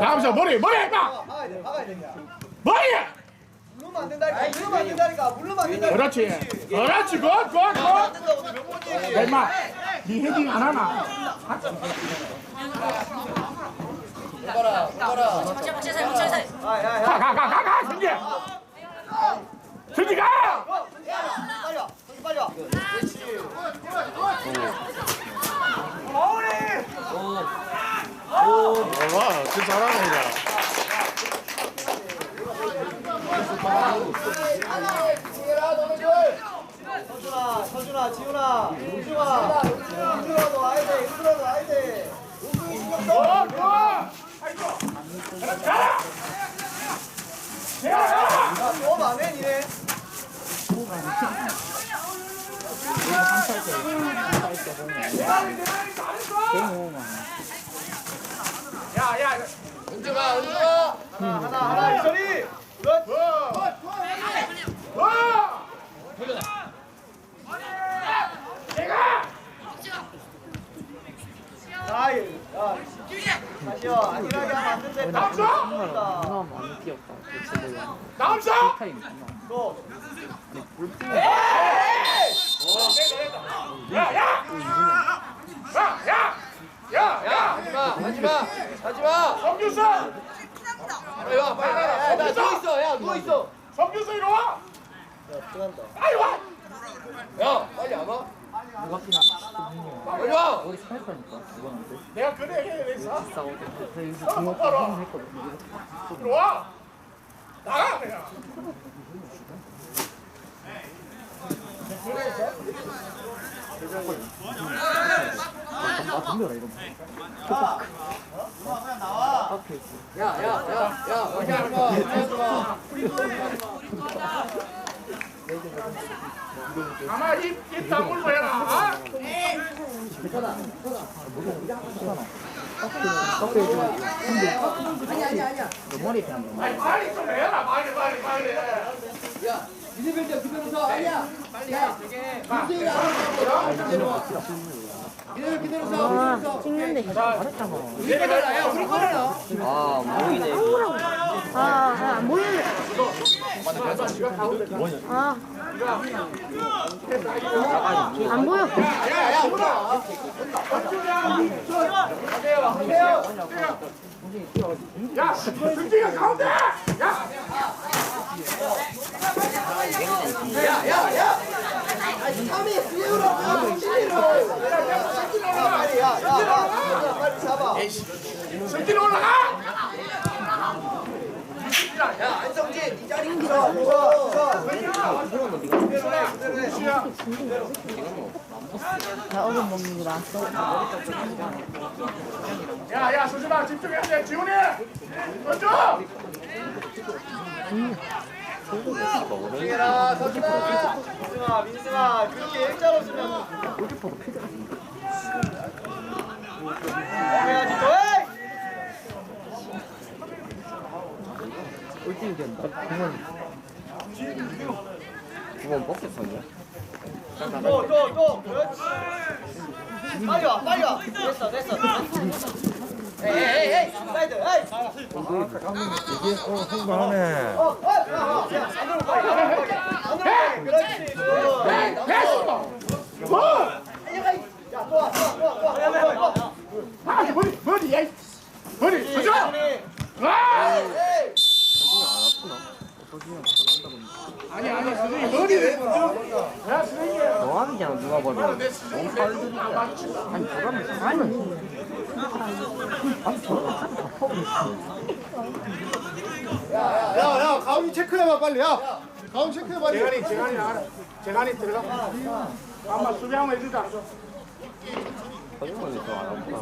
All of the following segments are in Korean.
다음서 머리 머리 해봐 박아야 돼, 박아야 돼. 그냥. 머리 물르면 안 된다니까. 물르면 안 된다니까. 물르면 안 된다니까. 그렇지 그렇지 굿굿굿 안 된다고 몇번 얘기해. 야 임마 니 헤딩 안 하나 박자 살 아, 야, 야. 가 가 가 가가 승기 승기 가 어, 야, 빨리 와. 빨리 와. 와 진짜 잘하네 서준아, 서준아, 지훈아, 은주아. 은주라도 와야 돼, 은주라도 와야 돼. 은주 신경 써. 어 좋아 그렇지 가라 야 야, 수업 안 해, 니네? 야야 은주가. 하나, 하나, 하나, 이철이. 그렇지. 자, 야. 다시요. 안일하게 하면 안 된대. 남자! 다 많이 뛰었다. 대체 남자 타임 있구나. 또. 야야 야야 야 야 하지마, 하지마, 하지마. 성규서 빨리 와, 빨리 와. 야, 나 누워 있어, 야, 누워 있어. 성규서 이리 와 야, 들어간다. 빨리 와 야, 빨리 안 와. 누가 뛰나? 빨리 와. 거기 스파이커니까 누가는데? 내가 그래 됐어 싸우고 그 여기서 어, 중국 바로. 게임 했거든. 이리 와 나가 그냥 아 덤벼라 이거. 야, 야, 야, 야, 하지 마. 가만히 입 다물고 해라 어? 있어. 근데 아니 아니 아니야. 너 머리 그냥 너. 아니 빨리 좀 해라 빨리 빨리 빨리 야, 이대별자 그대로 서. 아니야. 빨리 해. 이대로 그대로 서. 아. 찍는데. 잘했잖아. 우리 거라, 야, 우리 거라. 아, 아, 안 보이는데. 아. 안 보여. 야, 야, 물어. 야 승기가 가운데 야 야, 야, 야. 아니, 땀이 쓰레우라고. 빨리, 야, 야, 야. 빨리 잡아. 승기는 올라가 야, 안성진, 네 자리 있어. 서, 나 얼음 먹는 거 나왔어. 야야 수진아 집중해야 돼 지훈이 먼저 민승아. 민승아, 민승아. 그렇게 일자로 쓰면. 해야지, 또 해. 꼴찌 된다. 그건 뻑겠었냐? 또, 또, 또. 그렇지. 빨리 와, 빨리 와. 됐어, 됐어. 에이, 에이, 에이. 사이드, 에이. 흥분하네. 어, 어, 야, 야, 야, 안으로 빨리, 안으로 빨리. 안으로 빨리. 그렇지. 굿. 됐어 뭐 야, 또 와, 또 와, 또 와, 또 와. 또 와, 또 와. 아, 머리, 머리, 야, 머리, 네, 서줘! 와! 아니, 아니, 선생님, 먼저. 야, 선생님. 너하는 그냥 누가 선생님 안 맞추고. 아니 저러면 사는. 아니 저러면 다 퍼버렸어. 야, 야, 가운이 체크해봐, 빨리, 야. 가운 체크해, 빨리. 재간이, 재간이 나가라. 재간이 들어가. 한번 수비 한번 더안 하구나.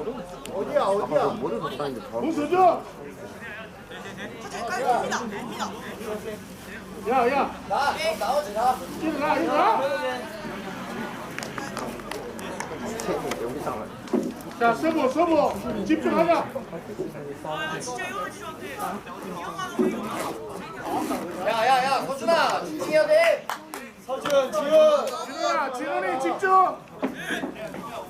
어디야, 어디야? 머리. 문 서줘! 야, 야, 나, 너 나오지, 나. 일어나, 일어나! 여기 상을. 자, 서보, 서보. 집중하자. 야, 야, 야, 서준아. 집중해야 돼. 서준, 지훈. 지훈아, 지훈이 집중!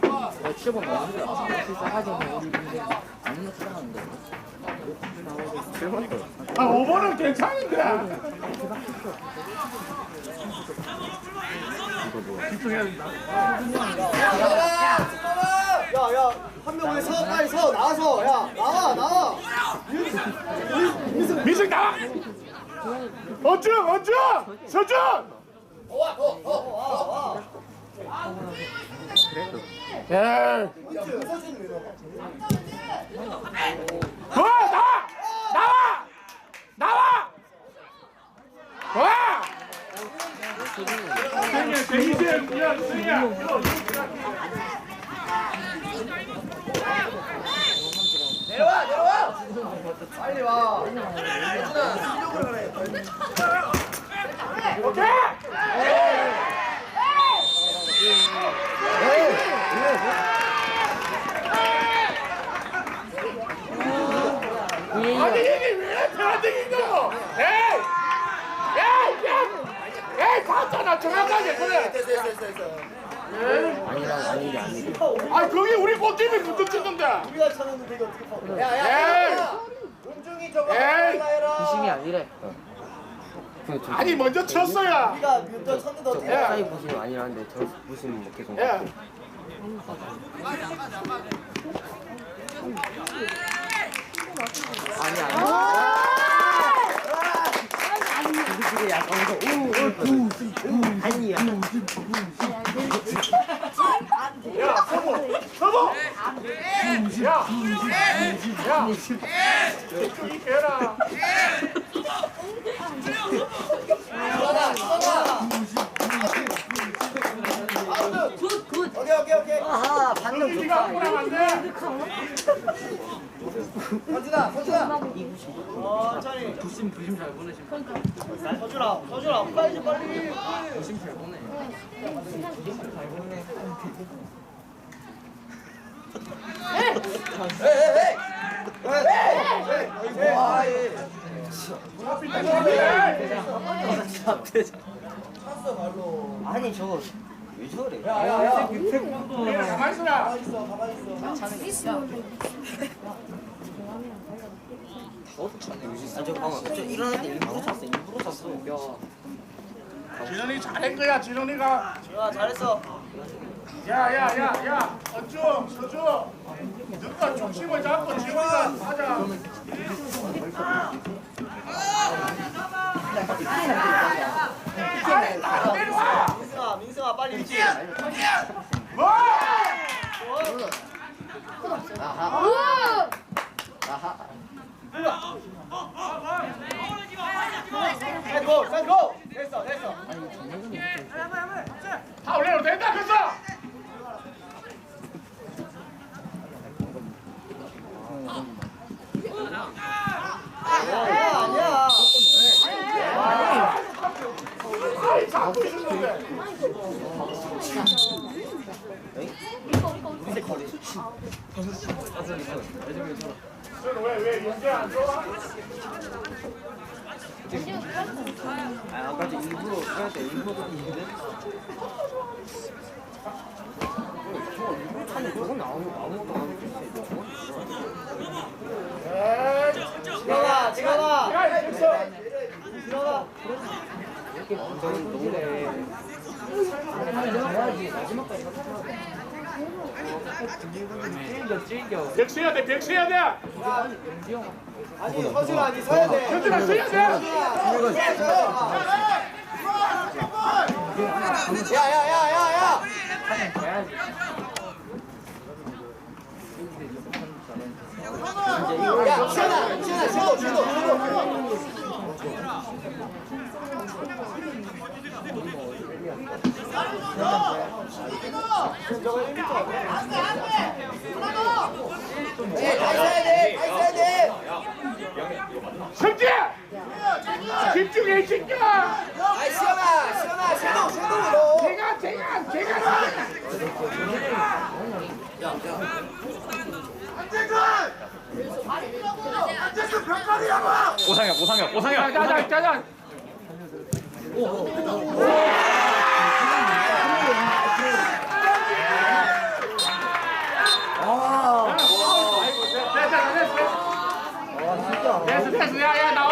나 7번 넘는다. 실사 하자면 우리 근데 안거 하는데. 아 5번은 괜찮은데 야, 야, 한명왜 서? 빨리 서, 나와서, 야, 나와, 나와. 미승 나와 어쭈 어쭈 서준 예. 와 나와 나와! 나와! 와 내려와, 내려와. 빨리 와. 오케이! 아니 이게 왜 변화되긴 거? 에이! 에이! 야! 에이! 봤잖아 정확하게 그래 아니랑 아닌 게 아니고. 아 거기 우리 꽃집이 붙어 찍는데 우리가 찾았는데 이거 어떻게 파고? 야, 에이! 야, 공중이 저거 에이! 하나 해라. 부심이 아니래. 그 저, 아니 먼저 쳤어야 우리가 몇점 쳤는데 저 어떻게 해? 사이 부심이 아니라는데 저 부심 뭐 계속. 예. 아니 아니. 우리끼리 약간 오오오 아니야. 야 서보 서보 야! 야! 이 개라 오케이, 오케이, 오케이. 아하 아무나 안돼 서준아, 서준아. 천천히. 부심 부심 잘 보내시. 서준아, 서준아, 빨리 빨리. 부심 잘 보내. 아니 저거 왜 저래? 야야야. 가만 있어라 아, 저 방금 저 일어날 때 일부러 찼어. 일부러 찼어. 진원이 잘한 거야 진원이가 야, 잘했어. 야야야야 어쭈 서주 누가 중심을 잡고 지원이가 하자 빨리 일찍. 뭐 우와! 고, 고. 됐어, 됐어. 다 올려도 된다 그랬어 아니야, 아니야. 아이 잡고 있었는데 저는 왜왜 연재 안 좋 아? 아, 아까 저 일부러 해야 돼. 일부러 있는데. 저거 일부러 찼네. 저건 아무 아무것도 안 했어. 에이 지나가, 지나가. 야 됐어 지나가. 백수해야 돼 백수해야 돼 아니, 서준아, 니 서야 돼. 현준아 서야 돼 야, 야, 야, 야, 야. 야, 시현아, 시현아, 시도, 시도, 시도. 이 아. 제가 제가 제가 오상혁 오상혁 오상혁. 짜잔 짜잔 됐다 됐다 됐어 됐어 야야 나와